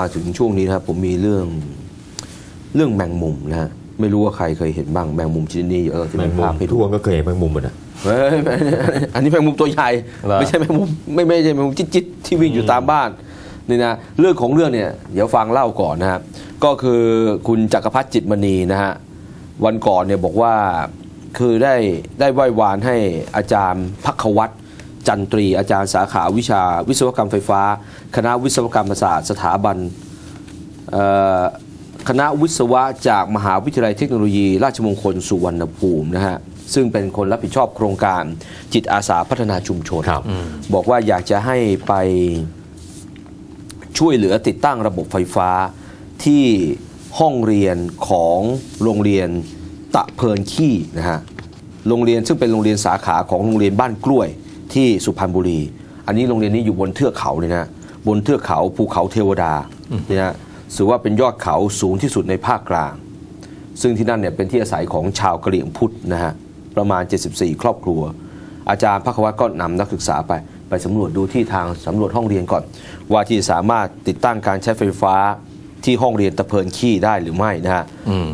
ครับมาถึงช่วงนี้นะครับผมมีเรื่องเรื่องแมงมุมนะฮะไม่รู้ว่าใครเคยเห็นบ้างแมงมุมชนิดนี้เออจะแมเป็งนมุภามพให้ทุดูกคนก็เคยเห็นแมงมุมหมดอะเฮ้ยไม่อันนี้แมงมุมตัวใหญ่เหรอไม่ใช่แมงมุมไม่ไม่ใช่แมงมุมจิ๊ดๆที่วิ่งอยู่ตามบ้านนี่นะเรื่องของเรื่องเนี่ยเดี๋ยวฟังเล่าก่อนนะฮะก็คือคุณจักรพัฒน์จิตมณีนะฮะวันก่อนเนี่ยบอกว่าคือได้ได้ไหว้วานให้อาจารย์พักวัตร จันตรี อาจารย์สาขาวิชา วิศวกรรมไฟฟ้า คณะวิศวกรรมศาสตร์ สถาบันเอ่อคณะวิศวะจากมหาวิทยาลัยเทคโนโลยี ราชมงคลสุวรรณภูมินะฮะซึ่งเป็นคนรับผิดชอบโครงการจิตอาสาพัฒนาชุมชนครับบอกว่าอยากจะให้ไปช่วยเหลือติดตั้งระบบไฟฟ้าที่ห้องเรียนของโรงเรียนตะเพลินขี้นะฮะโรงเรียนซึ่งเป็นโรงเรียนสาขาของโรงเรียนบ้านกล้วย ที่สุพรรณบุรี อันนี้โรงเรียนนี้อยู่บนเทือกเขาเลยนะบนเทือกเขาภูเขาเทวดาเนี่ยนะถือว่าเป็นยอดเขาสูงที่สุดในภาคกลาง ซึ่งที่นั่นเนี่ยเป็นที่อาศัยของชาวกะเหรี่ยงพุทธนะฮะประมาณ 74 ครอบครัว อาจารย์พักวัตรก็นำนักศึกษาไปไปสำรวจดูที่ทางสำรวจห้องเรียนก่อน ว่าที่สามารถติดตั้งการใช้ไฟฟ้าที่ห้องเรียนตะเพินขี้ได้หรือไม่นะฮะ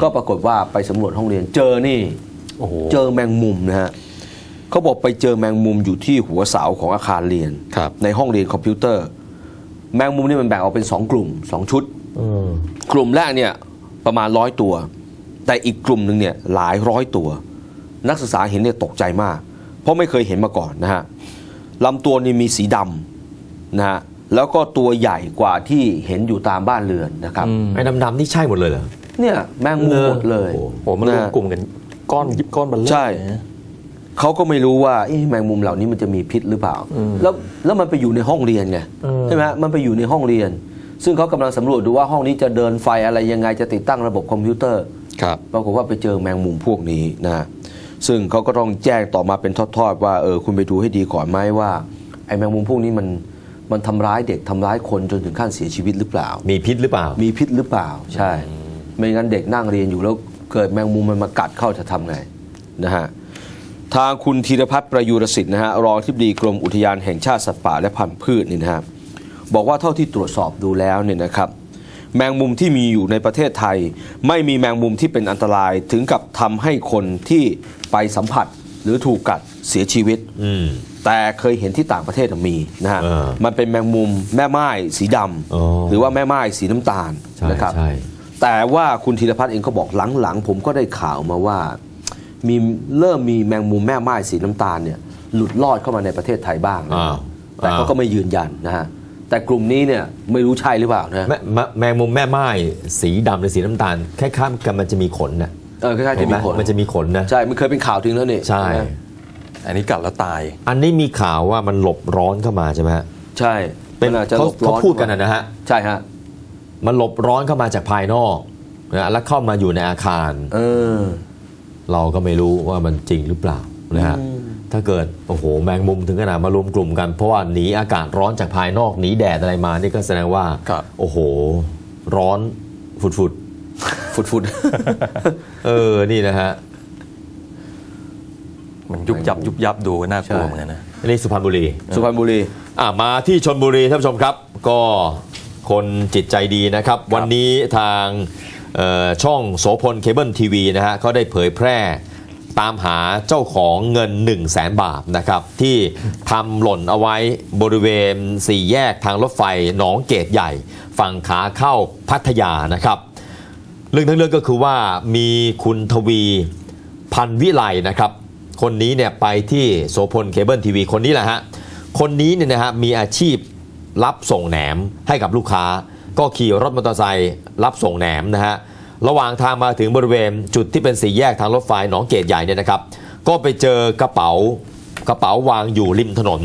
ก็ปรากฏว่าไปสำรวจห้องเรียนเจอนี่โอ้โหเจอแมงมุมนะฮะ เขาบอกไปเจอแมงมุมอยู่ที่หัวเสาของอาคารเรียน ครับ ในห้องเรียนคอมพิวเตอร์ แมงมุมนี่มันแบ่งออกเป็นสองกลุ่มสองชุดเออกลุ่มแรกเนี่ยประมาณร้อยตัว แต่อีกกลุ่มหนึ่งเนี่ยหลายร้อยตัว นักศึกษาเห็นเนี่ยตกใจมาก เพราะไม่เคยเห็นมาก่อนนะฮะลำตัวนี่มีสีดำนะฮะแล้วก็ตัวใหญ่กว่าที่เห็นอยู่ตามบ้านเรือนนะครับไอ้ดำๆนี่ใช่หมดเลยเหรอเนี่ยแมงมุมหมดเลย โอ้โหโอ้มันรวมกลุ่มกันก้อนยิบก้อนบัลเลอร์ใช่ นะ เขาก็ไม่รู้ว่าเอ๊ะแมงมุมเหล่านี้มันจะมีพิษหรือเปล่า แล้วแล้วมันไปอยู่ในห้องเรียนไงใช่ไหมฮะมันไปอยู่ในห้องเรียน ซึ่งเขากำลังสำรวจดูว่าห้องนี้จะเดินไฟอะไรยังไงจะติดตั้งระบบคอมพิวเตอร์ครับปรากฏว่าไปเจอแมงมุมพวกนี้นะซึ่งเขาก็ต้องแจ้งต่อมาเป็นทอดๆ ว่าเออคุณไปดูให้ดีก่อนไหมว่าไอ้แมงมุมพวกนี้มันมันทำร้ายเด็กทำร้ายคนจนถึงขั้นเสียชีวิตหรือเปล่า มีพิษหรือเปล่า มีพิษหรือเปล่า ใช่ ไม่งั้นเด็กนั่งเรียนอยู่แล้วเกิดแมงมุมมันมากัดเข้าจะทำไงนะฮะ ทางคุณธีรพัฒน์ประยุรสิทธิ์นะฮะรองที่ปดีกรมอุทยานแห่งชาติสัตว์ป่าและพันธุ์พืชนี่นะฮะบอกว่าเท่าที่ตรวจสอบดูแล้วเนี่ยนะครับ แมงมุมที่มีอยู่ในประเทศไทย ไม่มีแมงมุมที่เป็นอันตรายถึงกับทำให้คนที่ไปสัมผัสหรือถูกกัดเสียชีวิตอืมแต่เคยเห็นที่ต่างประเทศมีนะฮะเออมันเป็นแมงมุมแม่ไม้สีดอ๋อำหรือว่าแม่ไม้สีน้ำตาลใช่นะครับใช่แต่ว่าคุณธีรพัฒน์เองก็บอกหลังๆ ผมก็ได้ข่าวมาว่า มีเริ่มมีแมงมุมแม่ไม้สีน้ำตาลเนี่ยหลุดลอดเข้ามาในประเทศไทยบ้างนะอ้าวแต่เขาก็ไม่ยืนยันนะฮะแต่กลุ่มนี้เนี่ยไม่รู้ใช่หรือเปล่านะแม่แม่แมงมุมแม่ไม้สีดำหรือสีน้ำตาลคล้ายๆกันมันจะมีขนนะเออคล้ายๆเห็จะนไหมีมขนมันจะมีขนนะใช่มันเคยเป็นข่าวถึงแล้วนี่ใช่ไหมอันนี้กัดแล้วตาย อันนี้มีข่าวว่ามันหลบร้อนเข้ามาใช่ไหมฮะใช่เป็นมัอาจจะเขาหลบร้เขาอนพูดกันนะนะฮะใช่ฮะมันหลบร้อนเข้ามาจากภายนอกนะแล้วเข้ามาอยู่ในอาคาร เออ เราก็ไม่รู้ว่ามันจริงหรือเปล่านะฮะอืมถ้าเกิดโอ้โหแมงมุมถึงขนาดมารวมกลุ่มกัน เพราะว่าหนีอากาศร้อนจากภายนอกหนีแดดอะไรมานี่ก็แสดงว่าครับโอ้โห ร้อนฝุดฝุดฟุดฟุดๆเออนี่นะฮะมันยุบยับยุบยับดูน่ากลัวใช่เหมือนกันนะอันนี้สุพรรณบุรี สุพรรณบุรีอะมาที่ชนบุรีท่านผู้ชมครับ ก็คนจิตใจดีนะครับ วันนี้ทางเอ่อ ช่องโสพลเคเบิลทีวีนะฮะเขาได้เผยแพร่ตามหาเจ้าของเงิน 1 0 0 0 0แสนบาทนะครับ ที่ทำหล่นเอาไว้บริเวณสี่แยกทางรถไฟหนองเกตใหญ่ ฝั่งขาเข้าพัทยานะครับ เรื่องทั้งเรื่องก็คือว่ามีคุณทวีพันวิไลนะครับ คนนี้เนี่ยไปที่โสพลเคเบิลทีวีคนนี้แหละฮะ คนนี้เนี่ยนะฮะมีอาชีพรับส่งแหนมให้กับลูกค้า ก็ขี่รถมอเตอร์ไซค์รับส่งแหนมนะฮะระหว่างทางมาถึงบริเวณจุดที่เป็นสี่แยกทางรถไฟหนองเกตใหญ่เนี่ยนะครับ ก็ไปเจอกระเป๋ากระเป๋าวางอยู่ริมถนน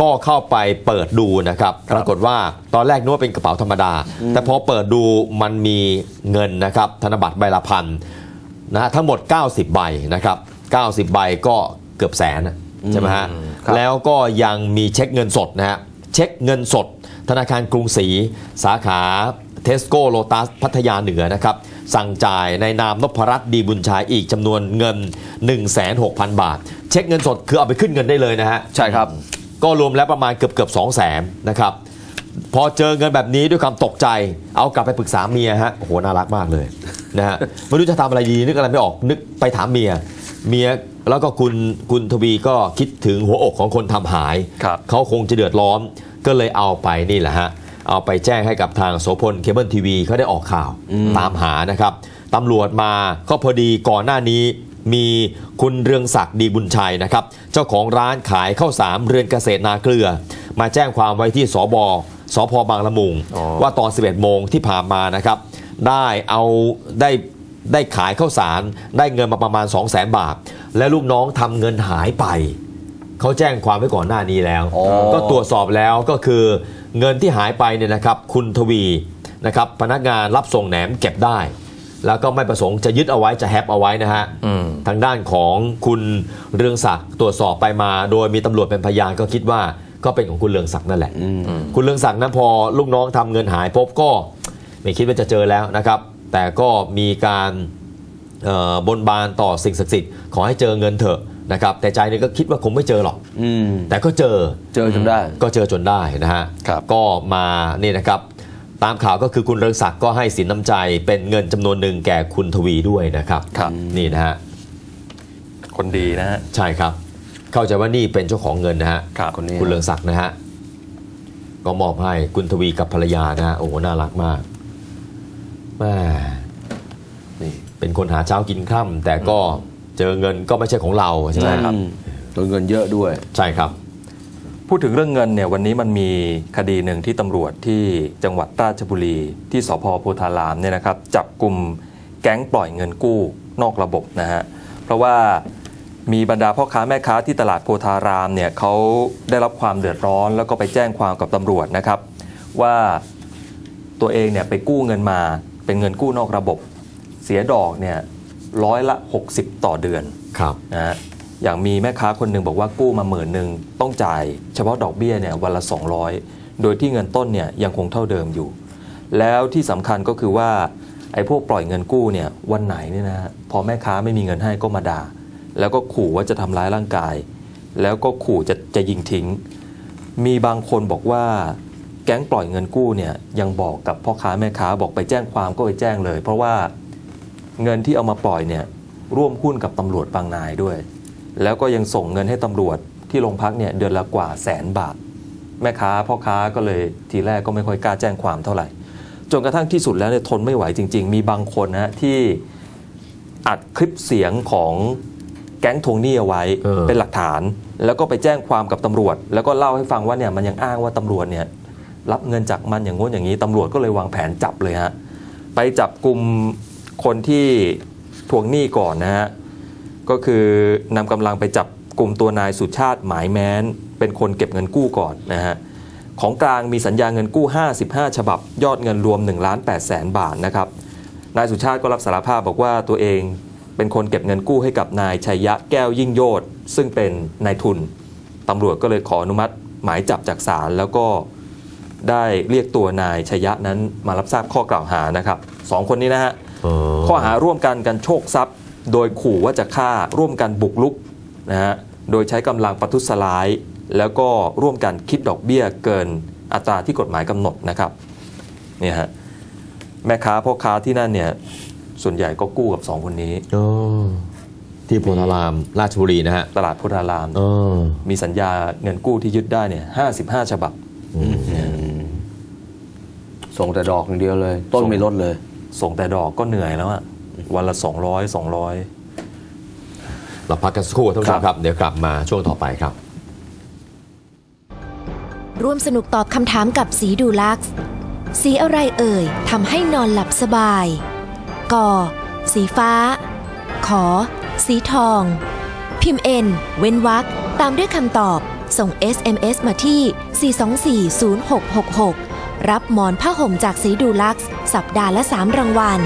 ก็เข้าไปเปิดดูนะครับปรากฏว่าตอนแรกนึกว่าเป็นกระเป๋าธรรมดา แต่พอเปิดดูมันมีเงินนะครับธนบัตรใบละพันนะฮะทั้งหมด 90 ใบนะครับ 90 ใบก็เกือบแสนนะใช่ไหมฮะครับแล้วก็ยังมีเช็คเงินสดนะฮะเช็คเงินสด ธนาคารกรุงศรีสาขาเทสโก้โลตัสพัทยาเหนือนะครับ สั่งจ่ายในนามนพรัตน์ดีบุญชายอีกจำนวนเงิน 16,000 บาท เช็คเงินสดคือเอาไปขึ้นเงินได้เลยนะฮะ ใช่ครับ ก็รวมแล้วประมาณเกือบเกือบสองแสนนะครับพอเจอเงินแบบนี้ด้วยความตกใจ เอากลับไปปรึกษาเมียฮะโอ้โหน่ารักมากเลยนะฮะไม่รู้จะทำอะไรดีนึกอะไรไม่ออกนึกไปถามเมีย เมียแล้วก็คุณคุณทวีก็คิดถึงหัวอกของคนทำหายครับเขาคงจะเดือดร้อน ก็เลยเอาไปนี่แหละฮะ เอาไปแจ้งให้กับทางโสพลเคเบิลทีวีเขาได้ออกข่าวตามหานะครับตำรวจมาก็พอดีก่อนหน้านี้มีคุณเรืองศักดิ์ดีบุญชัยนะครับ เจ้าของร้านขายข้าวสามเรือนเกษตรนาเกลือ มาแจ้งความไว้ที่สบสพบางละมุงอ๋อว่าตอน 11 โมงที่ผ่านมานะครับ ได้เอาได้ได้ขายข้าวสารได้เงินมาประมาณ 2 0 0 0 0 0 บาท และลูกน้องทำเงินหายไป เขาแจ้งความไว้ก่อนหน้านี้แล้วอ๋อก็ตรวจสอบแล้วก็คือเงินที่หายไปเนี่ยนะครับคุณทวีนะครับพนักงานรับส่งแหนมเก็บได้ แล้วก็ไม่ประสงค์จะยึดเอาไว้จะแฮปเอาไว้นะฮะอืมทางด้านของคุณเรืองศักดิ์ตรวจสอบไปมา โดยมีตำรวจเป็นพยานก็คิดว่าก็เป็นของคุณเรืองศักดิ์นั่นแหละ คุณเรืองศักดิ์นั้นพอลูกน้องทำเงินหายพบก็ไม่คิดว่าจะเจอแล้วนะครับ แต่ก็มีการเอ่อบนบานต่อสิ่งศักดิ์สิทธิ์ขอให้เจอเงินเถอะ นะครับแต่ใจนึงก็คิดว่าคงไม่เจอหรอก อืม แต่ก็เจอเจอจนได้ ก็เจอจนได้นะฮะครับ ก็มานี่นะครับ ตามข่าวก็คือคุณเรืองศักดิ์ก็ให้สินน้ำใจเป็นเงินจำนวนหนึ่งแก่คุณทวีด้วยนะครับครับ นี่นะฮะคนดีนะฮะ ใช่ครับ เข้าใจว่านี่เป็นเจ้าของเงินนะฮะครับคนนี้ คุณเรืองศักดิ์นะฮะก็มอบให้คุณทวีกับภรรยานะฮะโอ้โหน่ารักมากแม่นี่เป็นคนหาเช้ากินค่ำแต่ก็ เจอเงินก็ไม่ใช่ของเราใช่ไหมครับอืมโดนเงินเยอะด้วย ใช่ครับ พูดถึงเรื่องเงินเนี่ยวันนี้มันมีคดีหนึ่งที่ตำรวจที่จังหวัดราชบุรีที่สพโพธารามเนี่ยนะครับ จับกลุ่มแก๊งปล่อยเงินกู้นอกระบบนะฮะเพราะว่ามีบรรดาพ่อค้าแม่ค้าที่ตลาดโพธารามเนี่ยเขาได้รับความเดือดร้อน แล้วก็ไปแจ้งความกับตำรวจนะครับ ว่าตัวเองเนี่ยไปกู้เงินมาเป็นเงินกู้นอกระบบ เสียดอกเนี่ย ร้อยละ 60 ต่อเดือนครับนะฮะอย่างมีแม่ค้าคนหนึ่งบอกว่ากู้มาหมื่นหนึ่งต้องจ่าย เฉพาะดอกเบี้ยเนี่ยวันละ 200 โดยที่เงินต้นเนี่ยยังคงเท่าเดิมอยู่ แล้วที่สำคัญก็คือว่าไอ้พวกปล่อยเงินกู้เนี่ยวันไหนเนี่ยนะฮะพอแม่ค้าไม่มีเงินให้ก็มาด่าแล้วก็ขู่ว่าจะทำร้ายร่างกาย แล้วก็ขู่จะจะยิงทิ้ง มีบางคนบอกว่าแก๊งปล่อยเงินกู้เนี่ยยังบอกกับพ่อค้าแม่ค้าบอกไปแจ้งความก็ไปแจ้งเลย เพราะว่า เงินที่เอามาปล่อยเนี่ยร่วมหุ้นกับตำรวจบางนายด้วย แล้วก็ยังส่งเงินให้ตำรวจที่โรงพักเนี่ยเดือนละกว่าแสนบาท แม่ค้าพ่อค้าก็เลยทีแรกก็ไม่ค่อยกล้าแจ้งความเท่าไหร่ จนกระทั่งที่สุดแล้วเนี่ยทนไม่ไหวจริง ๆ มีบางคนนะที่อัดคลิปเสียงของแก๊งทวงหนี้เอาไว้เออ เป็นหลักฐาน แล้วก็ไปแจ้งความกับตำรวจ แล้วก็เล่าให้ฟังว่าเนี่ยมันยังอ้างว่าตำรวจเนี่ยรับเงินจากมันอย่างงู้นอย่างนี้ตำรวจก็เลยวางแผนจับเลยฮะไปจับกลุ่ม คนที่ทวงหนี้ก่อนนะฮะก็คือนำกำลังไปจับกลุ่มตัวนายสุชาติหมายแม้น เป็นคนเก็บเงินกู้ก่อนนะฮะของกลางมีสัญญาเงินกู้ 55 ฉบับ ยอดเงินรวม1ล้าน8แสนบาทนะครับนายสุชาติก็รับสารภาพบอกว่าตัวเองเป็นคนเก็บเงินกู้ให้กับนายชัยยะแก้วยิ่งโยศซึ่งเป็นนายทุนตำรวจก็เลยขออนุมัติหมายจับจากศาลแล้วก็ได้เรียกตัวนายชัยยะนั้นมารับทราบข้อกล่าวหานะครับสองคนนี้นะฮะ ข้อหาร่วมกันกันโชคทรัพย์ โดยขู่ว่าจะฆ่าร่วมกันบุกลุกนะฮะโดยใช้กำลังประทุษร้าย แล้วก็ร่วมกันคิดดอกเบี้ยเกินอัตราที่กฎหมายกำหนดนะครับเนี่ยฮะแม่ค้าพ่อค้าที่นั่นเนี่ยส่วนใหญ่ก็กู้กับสองคนนี้อ๋อที่โพธารามราชบุรีนะฮะตลาดพุทธารามเออมีสัญญาเงินกู้ที่ยึดได้เนี่ยห้าสิบห้าฉบับส่งแต่ดอกอย่างเดียวเลย ต้นส่งไม่ลดเลย ส่งแต่ดอกก็เหนื่อยแล้วอะวันละสองร้อยสองร้อยเราพักกันสักครู่ท่านผู้ชมครับ เดี๋ยวกลับมาช่วงต่อไปครับ ร่วมสนุกตอบคำถามกับสีดูลักซ์สีอะไรเอ่ยทำให้นอนหลับสบายกอสีฟ้า ขอ สีทอง พิมพ์ N เว้นวรรคตามด้วยคำตอบ ส่ง SMS มาที่ 4240666 รับหมอนผ้าห่มจากสีดูลักซ์สัปดาห์ละ 3 รางวัล